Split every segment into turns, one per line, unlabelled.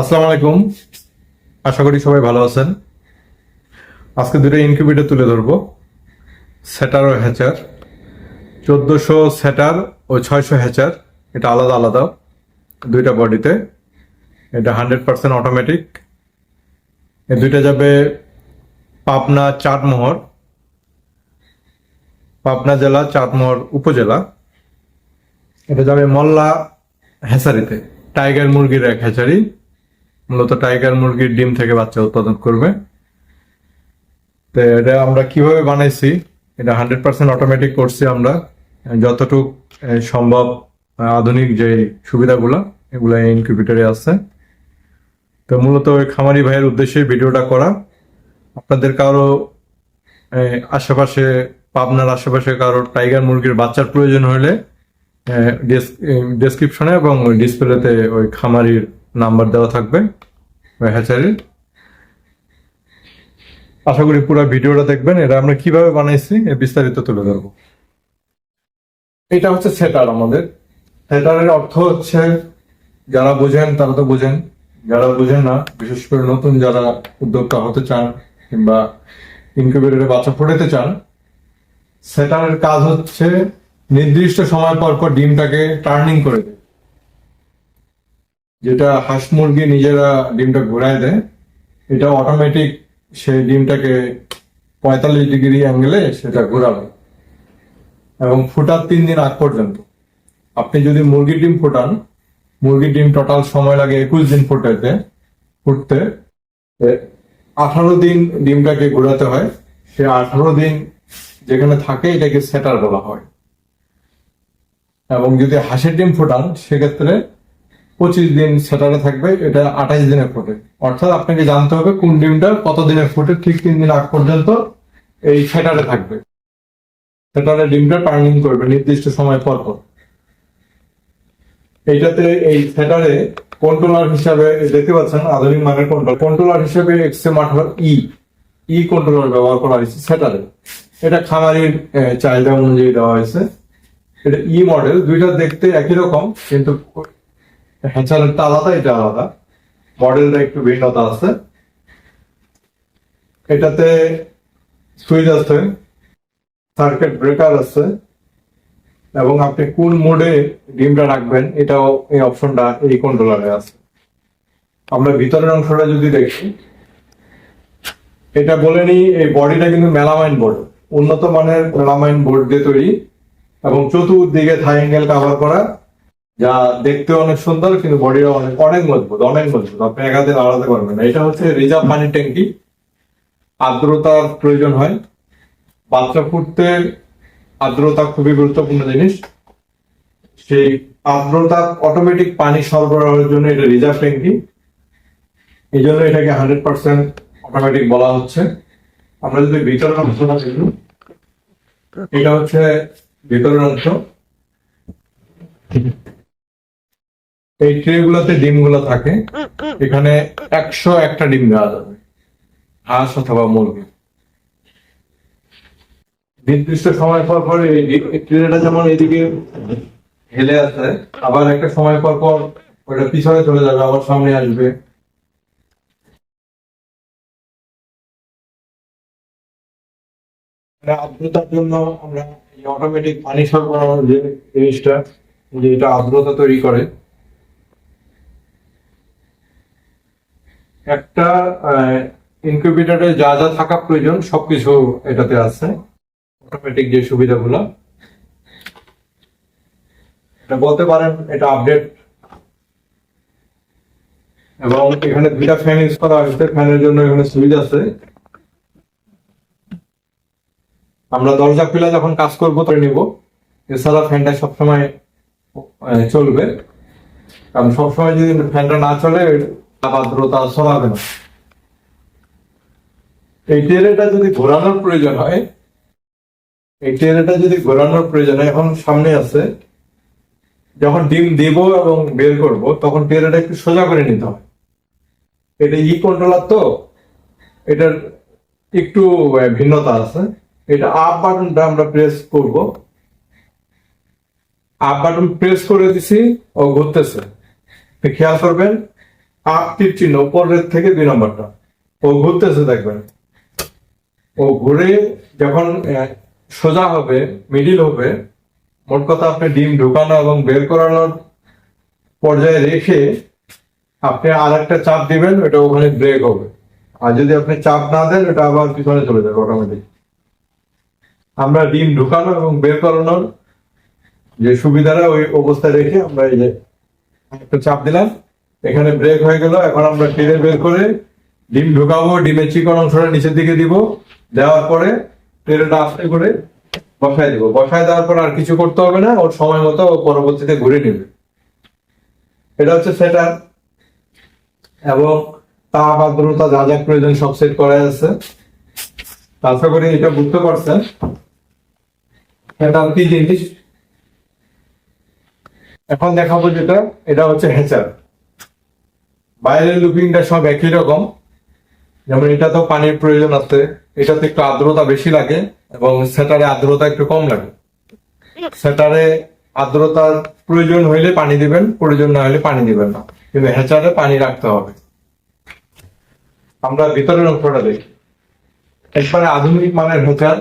আসসালামু আলাইকুম। আশা করি সবাই ভালো আছেন। আজকে দুটো ইনকিউবেটর তুলে ধরবো। সেটার ও হ্যাচার চোদ্দোশো সেটার ও ছয়শো হ্যাচার এটা আলাদা আলাদা। দুইটা বডিতে। এটা হান্ড্রেড পার্সেন্ট অটোমেটিক এই দুইটা যাবে পাবনা চাটমোহর। পাবনা জেলা, চাটমোহর উপজেলা। এটা যাবে মল্লা হ্যাচারিতে টাইগার মুরগির এক হ্যাচারি মূলত টাইগার মুরগির ডিম থেকে বাচ্চা উৎপাদন করবে। তো এটা আমরা কীভাবে বানাইছি, এটা হান্ড্রেড পার্সেন্ট অটোমেটিক করছি আমরা। যতটুক সম্ভব আধুনিক যে সুবিধাগুলো, এগুলো ইনকিউবেটরে আছে। তো মূলত ওই খামারি ভাইয়ের উদ্দেশ্যে ভিডিওটা করা। আপনাদের কারও আশেপাশে, পাবনার আশেপাশে কারও টাইগার মুরগির বাচ্চার প্রয়োজন হলে ডেসক্রিপশনে এবং ডিসপ্লেতে ওই খামারির নাম্বার দেওয়া থাকবে। হ্যাচারির আশা করি পুরো ভিডিওটা দেখবেন। এটা আমরা কীভাবে বানাইছি বিস্তারিত তুলে ধরবো। এটা হচ্ছে সেটার আমাদের। সেটারের অর্থ হচ্ছে, যারা বোঝেন তারা তো বোঝেন। যারা বোঝেন না, বিশেষ করে নতুন যারা উদ্যোক্তা হতে চান কিংবা ইনকিউবেটরে বাচ্চা ফোটাতে চান, সেটারের কাজ হচ্ছে নির্দিষ্ট সময় পর পর ডিমটাকে টার্নিং করে দেয় যেটা হাঁস মুরগি নিজেরা ডিমটা ঘোরায় দেয়, এটা অটোমেটিক সেই ডিমটাকে পঁয়তাল্লিশ ডিগ্রি অ্যাঙ্গেলে সেটা ঘোরাবে। এবং ফুটার তিন দিন আগ পর্যন্ত। আপনি যদি মুরগির ডিম ফোটান, মুরগির ডিম টোটাল সময় লাগে একুশ দিন ফোটাতে, ফুটতে আঠারো দিন ডিমটাকে ঘোরাতে হয়। সে আঠারো দিন যেখানে থাকে এটাকে সেটার বলা হয়। এবং যদি হাঁসের ডিম ফোটান, সেক্ষেত্রে পঁচিশ দিন সেটারে থাকবে, এটা আঠাইশ দিনে ফোটে। অর্থাৎ আপনাকে জানতে হবে কোন ডিমটা কত দিনে ফোটে, ঠিক তিন দিন আগ পর্যন্ত এই সেটারে থাকবে। সেটারে ডিমটা টার্নিং করবে নির্দিষ্ট সময় পর পর। এইটাতে এই সেটারে কন্ট্রোলার হিসাবে দেখতে পাচ্ছেন আধুনিক মানের কন্ট্রোল কন্ট্রোলার হিসেবে এক্সএম আঠারো ই ই কন্ট্রোলার ব্যবহার করা হয়েছে সেটারে। এটা খামারির চাহিদা অনুযায়ী দেওয়া হয়েছে। এটা ই মডেল দুইটা দেখতে একই রকম, কিন্তু হ্যাচারেরটা আলাদা এটা আলাদা। মডেলটা একটু ভিন্নতা আছে। এটাতে সুইচ আছে সার্কিট ব্রেকার আছে, এবং আপনি কোন মোডে ডিমটা রাখবেন, এটাও এই অপশনটা এই কন্ট্রোলারে আছে। আমরা ভিতরের অংশটা যদি দেখি, এটা বলে নিই, এই বডিটা কিন্তু মেলামাইন বোর্ড উন্নত মানের মেলামাইন বোর্ড দিয়ে তৈরি, এবং চতুর্দিকে থাই অ্যাঙ্গেল কাভার করা যা দেখতে অনেক সুন্দর, কিন্তু বডিটা অনেক অনেক মজবুত অনেক মজবুত। আপনি একাতে আলাদা করবেন না। এটা হচ্ছে রিজার্ভ পানি ট্যাঙ্কি। আর্দ্রতার প্রয়োজন হয়। বাচ্চা ফুটতে আর্দ্রতা খুবই গুরুত্বপূর্ণ জিনিস। সেই আর্দ্রতা অটোমেটিক পানি সরবরাহের জন্য এটা রিজার্ভ ট্যাঙ্কি। এই জন্য এটাকে হান্ড্রেড পার্সেন্ট অটোমেটিক বলা হচ্ছে। আমরা যদি ভিতরের অংশটা দেখি, এটা হচ্ছে ভিতরের অংশ। এই ট্রে গুলোতে ডিমগুলো থাকে এখানে একশো একটা ডিম দেওয়া যাবে। হাঁস অথবা মুরগি। নির্দিষ্ট সময় পর পর এই ট্রেটা যেমন এদিকে হেলে আসে আবার একটা সময় পর পর ওটা পিছনে চলে যাবে আবার সামনে আসবে। মানে আর্দ্রতার জন্য আমরা এই অটোমেটিক পানি সরবরাহ যে জিনিসটা যে এটা আর্দ্রতা তৈরি করে একটা ইনকিউবেটরে যা যা থাকা প্রয়োজন, সবকিছু এটাতে আছে। অটোমেটিক যে সুবিধাগুলো। এটা বলতে পারেন, এটা আপডেট এবং এখানে দুইটা ফ্যান ইউজ করা হয়েছে ফ্যানের জন্য এখানে সুইচ আছে। আমরা দরজা খুলে যখন কাজ করব, তখন নিব। এছাড়া ফ্যানটা সবসময় চলবে। কারণ সবসময় যদি ফ্যানটা না চলে আর্দ্রতা ছড়াবে না। এই টেরেটা যদি ঘোরানোর প্রয়োজন হয়, এই টেরেটা যদি ঘোরানোর প্রয়োজন হয়, এখন সামনে আছে, যখন ডিম দেব এবং বের করব, তখন টেরেটা একটু সোজা করে নিতে হয় এটা ই কন্ট্রোলার তো, এটার একটু ভিন্নতা আছে। এটা আপ বাটনটা আমরা প্রেস করব। আপ বাটন প্রেস করে দিছি, ও ঘুরতেছে। খেয়াল করবেন তীর চিহ্ন উপরের থেকে দুই নম্বরটা। ও ঘুরতেছে দেখবেন। ও ঘুরে যখন সোজা হবে মিডিল হবে, মোট কথা আপনি ডিম ঢুকানো এবং বের করানোর পর্যায়ে রেখে আপনি আর একটা চাপ দিবেন, ওটা ওখানে ব্রেক হবে। আর যদি আপনি চাপ না দেন, ওটা আবার পিছনে চলে যাবে অটোমেটিক আমরা ডিম ঢুকানো এবং বের করানোর যে সুবিধাটা ওই অবস্থায় রেখে আমরা এই যে একটা চাপ দিলাম। এখানে ব্রেক হয়ে গেল, এখন আমরা টেনে বের করে ডিম ঢুকাবো, ডিমের চিকন অংশটা নিচের দিকে দিব। দেওয়ার পরে ট্রেটা আস্তে করে বসায় দিব। বসায় দেওয়ার পর আর কিছু করতে হবে না, ওর সময় মতো পরবর্তীতে ঘুরে নেবে। এটা হচ্ছে সেটার এবং তাপ আর্দ্রতা যা যা প্রয়োজন সব সেট করা আছে। আশা করি এটা বুঝতে পারছেন। এটা কি জিনিস? এখন দেখাবো যেটা, এটা হচ্ছে হ্যাচার বাইরের লুকিংটা সব একই রকম। যেমন এটা তো পানির প্রয়োজন আছে, এটাতে একটু আর্দ্রতা বেশি লাগে এবং সেটারে আর্দ্রতা একটু কম লাগে। সেটারে আর্দ্রতার প্রয়োজন হইলে পানি দিবেন, প্রয়োজন না হলে পানি দিবেন না। কিন্তু হ্যাচারে পানি রাখতে হবে। আমরা ভিতরের অংশটা দেখি। একবারে আধুনিক মানের হ্যাচার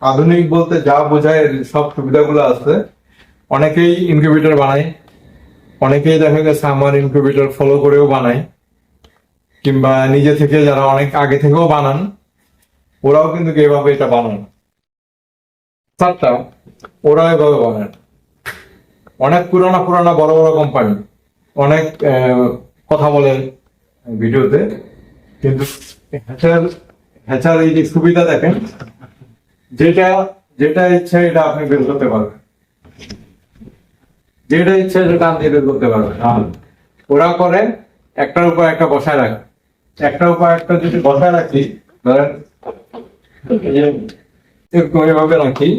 আধুনিক বলতে যা বোঝায় সব সুবিধাগুলো আছে। অনেকেই ইনকিউবেটর বানায়। অনেকেই দেখা গেছে আমার ইনকিউবেটর ফলো করেও বানায়, কিংবা নিজে থেকে যারা অনেক আগে থেকেও বানান, ওরাও কিন্তু এভাবে এটা বানান চারটা ওরা এভাবে বানায়। অনেক পুরানা পুরানা বড় বড় কোম্পানি অনেক কথা বলেন ভিডিওতে, কিন্তু হ্যাচার হ্যাচার এই যে সুবিধা দেখেন, যেটা যেটা ইচ্ছে এটা আপনি বের করতে পারবেন। যেটা ইচ্ছে সেটা আপনি বের করতে পারবেন ওরা করে একটার উপর একটা বসায় রাখে। একটার উপর একটা যদি বসায় রাখি, ধরেন এভাবে রাখি,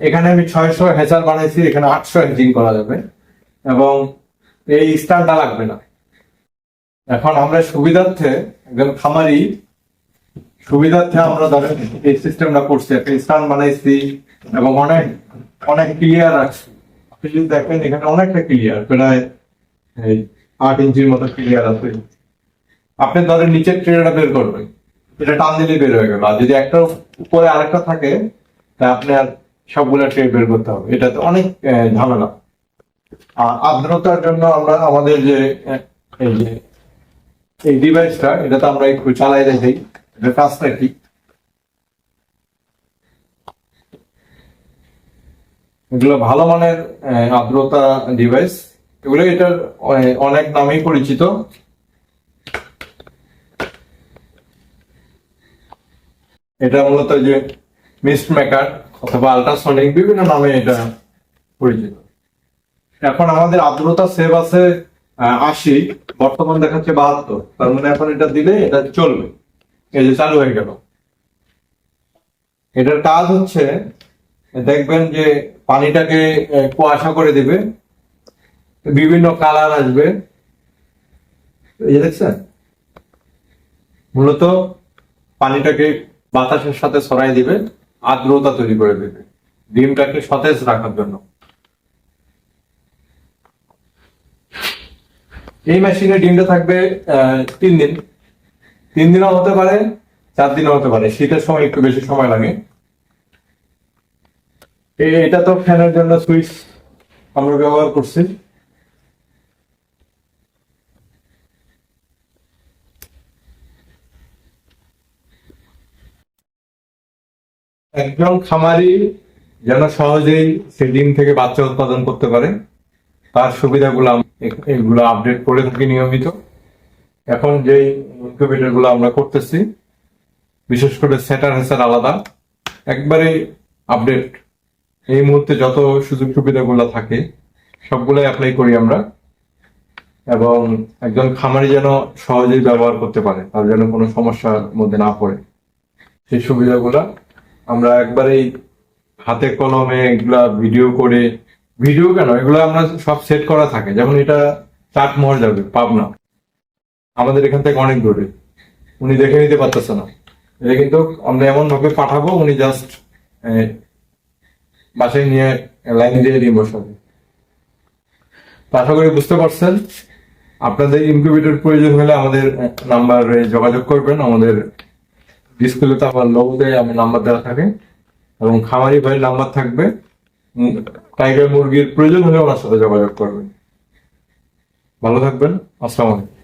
এখানে আমি ছয়শো হেচার বানাইছি, এখানে আটশো হেজিং করা যাবে, এবং এই স্ট্যান্ডটা লাগবে না। এখন আমরা সুবিধার্থে একজন খামারি, সুবিধার্থে আমরা ধরেন এই সিস্টেমটা করছি, একটা স্ট্যান্ড বানাইছি, এবং অনেক অনেক ক্লিয়ার রাখছি আপনি যদি দেখেন, এখানে অনেকটা ক্লিয়ার প্রায় আট ইঞ্চির মতো ক্লিয়ার আছে। আপনি ধরেন নিচের ট্রেটা বের করবেন। এটা টান দিলে বের হয়ে গেল। আর যদি একটা উপরে আরেকটা থাকে, তা আপনি আর সবগুলা ট্রে বের করতে হবে। এটা তো অনেক ঝামেলা। আর আর্দ্রতার জন্য আমরা, আমাদের যে এই যে, এই ডিভাইসটা এটা তো আমরা একটু চালাই দেখি। এটা কাজটা কি এগুলো ভালো মানের আর্দ্রতা ডিভাইস এগুলো এটার অনেক নামেই পরিচিত। এটা মূলত যে মিস্ট মেকার অথবা আল্ট্রাসনিক বিভিন্ন নামে এটা পরিচিত। এখন আমাদের আর্দ্রতা সেভ আছে আশি, বর্তমান দেখাচ্ছে বাহাত্তর। তার মানে এখন এটা দিলে এটা চলবে। এই যে চালু হয়ে গেল। এটার কাজ হচ্ছে দেখবেন যে পানিটাকে কুয়াশা করে দিবে। বিভিন্ন কালার আসবে। দেখছেন? মূলত পানিটাকে বাতাসের সাথে ছড়াই দিবে আর্দ্রতা তৈরি করে দেবে। ডিমটাকে সতেজ রাখার জন্য। এই মেশিনে ডিমটা থাকবে তিন দিন। তিন দিনও হতে পারে, চার দিনও হতে পারে। শীতের সময় একটু বেশি সময় লাগে। এটা তো ফ্যানের জন্য সুইচ আমরা ব্যবহার করছি। একজন খামারি যেন সহজেই সে ডিম থেকে বাচ্চা উৎপাদন করতে পারে, তার সুবিধাগুলো এগুলো আপডেট করে থাকি নিয়মিত। এখন যেই ইনকিউবেটরগুলো আমরা করতেছি, বিশেষ করে সেটার হেসার আলাদা। একবারে আপডেট এই মুহূর্তে যত সুযোগ সুবিধাগুলো থাকে, সবগুলোই অ্যাপ্লাই করি আমরা। এবং একজন খামারি যেন সহজেই ব্যবহার করতে পারে, তার যেন কোনো সমস্যার মধ্যে না পড়ে, সেই সুবিধাগুলো আমরা একবারেই হাতে কলমে এগুলা ভিডিও করে ভিডিও কেন? এগুলো আমরা সব সেট করা থাকে। যেমন এটা চাটমোহর যাবে পাবনা। আমাদের এখান থেকে অনেক দূরে। উনি দেখে নিতে পারতেছে না। এটা কিন্তু আমরা এমন ভাবে পাঠাবো, উনি জাস্ট বাসায় নিয়ে লাইন দিয়ে দিয়ে বসাবে তো আশা করি বুঝতে পারছেন। আপনাদের ইনকিউবেটর প্রয়োজন হলে আমাদের নাম্বারে যোগাযোগ করবেন। আমাদের ডিসপ্লেতে আমার লোগোতে আমার নাম্বার দেওয়া থাকে। এবং খামারি ভাইয়ের নাম্বার থাকবে। টাইগার মুরগির প্রয়োজন হলে ওনার সাথে যোগাযোগ করবেন। ভালো থাকবেন। আসসালামু আলাইকুম।